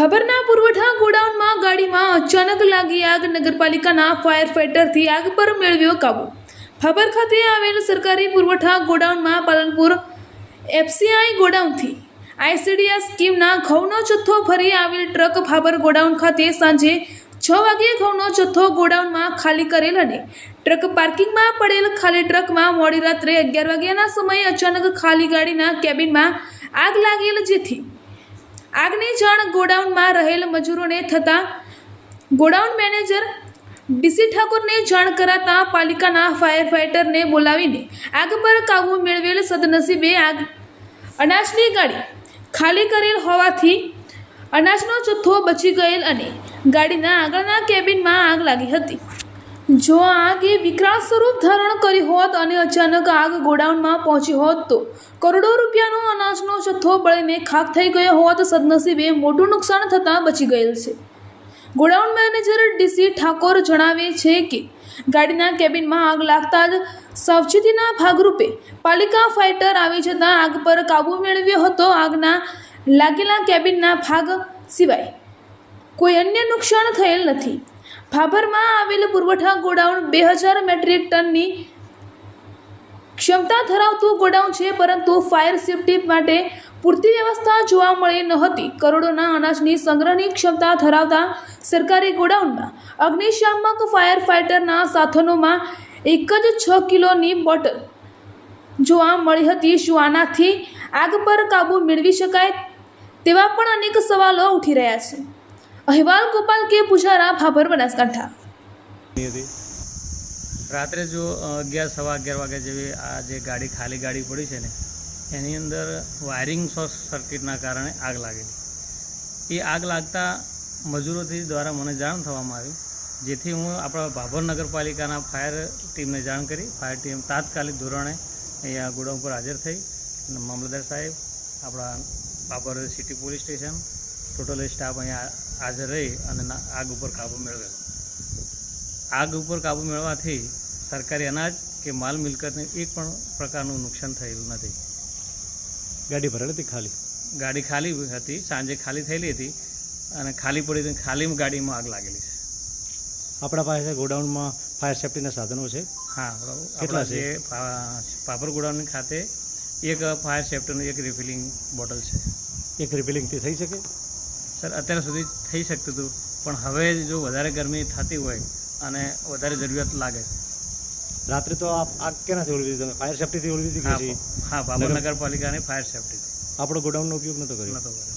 ભાભરના પુરવઠા ગોડાઉનમાં ગાડીમાં અચાનક લાગી આગ. નગરપાલિકાના ફાયર ફાઇટરથી આગ પર મેળવ્યો કાબુ. ભાભર ખાતે આવેલ સરકારી પુરવઠા ગોડાઉનમાં પાલનપુર એફસીઆઈ ગોડાઉનથી આઈસીડીએસ સ્કીમના ઘઉંનો જથ્થો ફરી આવેલ ટ્રક ભાભર ગોડાઉન ખાતે સાંજે છ વાગ્યે ઘઉંનો જથ્થો ગોડાઉનમાં ખાલી કરેલ અને ટ્રક પાર્કિંગમાં પડેલ ખાલી ટ્રકમાં મોડી રાત્રે અગિયાર વાગ્યાના સમયે અચાનક ખાલી ગાડીના કેબિનમાં આગ લાગેલ જેથી આગની જાણ ગોડાઉનમાં રહેલ મજૂરોને થતાં ગોડાઉન મેનેજર ડીસી ઠાકોરને જાણ કરાતા પાલિકાના ફાયર ફાઇટરને બોલાવીને આગ પર કાબૂ મેળવેલ સદનસીબે આગ અનાજની ગાડી ખાલી કરેલ હોવાથી અનાજનો જથ્થો બચી ગયેલ અને ગાડીના આગળના કેબિનમાં આગ લાગી હતી. જો આગ આગે વિકરાળ સ્વરૂપ ધારણ કરી હોત અને અચાનક આગ ગોડાઉનમાં પહોંચી હોત તો કરોડો રૂપિયાનો અનાજનો જથ્થો બળીને ખાક થઈ ગયો હોત, સદનસીબે મોટું નુકસાન થતાં બચી ગયેલ છે. ગોડાઉન મેનેજર ડીસી ઠાકોર જણાવે છે કે, ગાડીના કેબિનમાં આગ લાગતા જ સાવચેતીના ભાગરૂપે પાલિકા ફાઇટર આવી જતાં આગ પર કાબૂ મેળવ્યો હતો. આગના લાગેલા કેબિનના ભાગ સિવાય કોઈ અન્ય નુકસાન થયેલ નથી. ભાભરમાં આવેલ પુરવઠા ગોડાઉન બે હજાર મેટ્રિક ટનની ક્ષમતા ધરાવતું ગોડાઉન છે, પરંતુ ફાયર સેફટી માટે પૂરતી વ્યવસ્થા જોવા મળી ન હતી. કરોડોના અનાજની સંગ્રહની ક્ષમતા ધરાવતા સરકારી ગોડાઉનમાં અગ્નિશામક ફાયર ફાઇટરના સાધનોમાં એક જ છ કિલોની બોટલ જોવા મળી હતી. શું આનાથી આગ પર કાબૂ મેળવી શકાય તેવા પણ અનેક સવાલો ઉઠી રહ્યા છે. અહેવાલ ગોપાલ કે પૂજારા ભાભર બનાસકાંઠા. રાત્રે જો અગિયાર, સવા અગિયાર વાગ્યા જેવી આ જે ગાડી, ખાલી ગાડી પડી છે ને, એની અંદર વાયરિંગ શોર્ટ સર્કિટના કારણે આગ લાગેલી. એ આગ લાગતા મજૂરોથી દ્વારા મને જાણ થવામાં આવ્યું જેથી હું આપણા ભાભર નગરપાલિકાના ફાયર ટીમને જાણ કરી, ફાયર ટીમ તાત્કાલિક ધોરણે અહીંયા ગોડાઉન પર હાજર થઈ. અને મામલતદાર સાહેબ, આપણા Bhabhar city police station, total staff અહીંયા હાજર રહી અને આગ ઉપર કાબૂ મેળવેલો. આગ ઉપર કાબૂ મેળવવાથી સરકારી અનાજ કે માલ મિલકતને એક પણ પ્રકારનું નુકસાન થયેલું નથી. ગાડી ભરેલી હતી ખાલી? ગાડી ખાલી હતી સાંજે ખાલી થયેલી હતી અને ખાલી પડી હતી ખાલી ગાડીમાં આગ લાગેલી છે. આપણા પાસે ગોડાઉનમાં ફાયર સેફ્ટીના સાધનો છે. હા બરાબર. કેટલા છે? પાપર ગોડાઉન ખાતે એક ફાયર સેફ્ટીનું એક રિફિલિંગ બોટલ છે. એક રિફિલિંગથી થઈ શકે? સર અત્યાર સુધી થઈ શકતું હતું પણ હવે જો વધારે ગરમી થતી હોય અને વધારે જરૂરિયાત લાગે. રાત્રે તો આગ કેનાથી ઓળવી દીધી? તમે ફાયર સેફટીથી ઓળવી દીધી હા હા ભાભર નગરપાલિકાની ફાયર સેફટીથી આપણો ગોડાઉનનો ઉપયોગ નહોતો કર્યો? નહોતો કર્યો.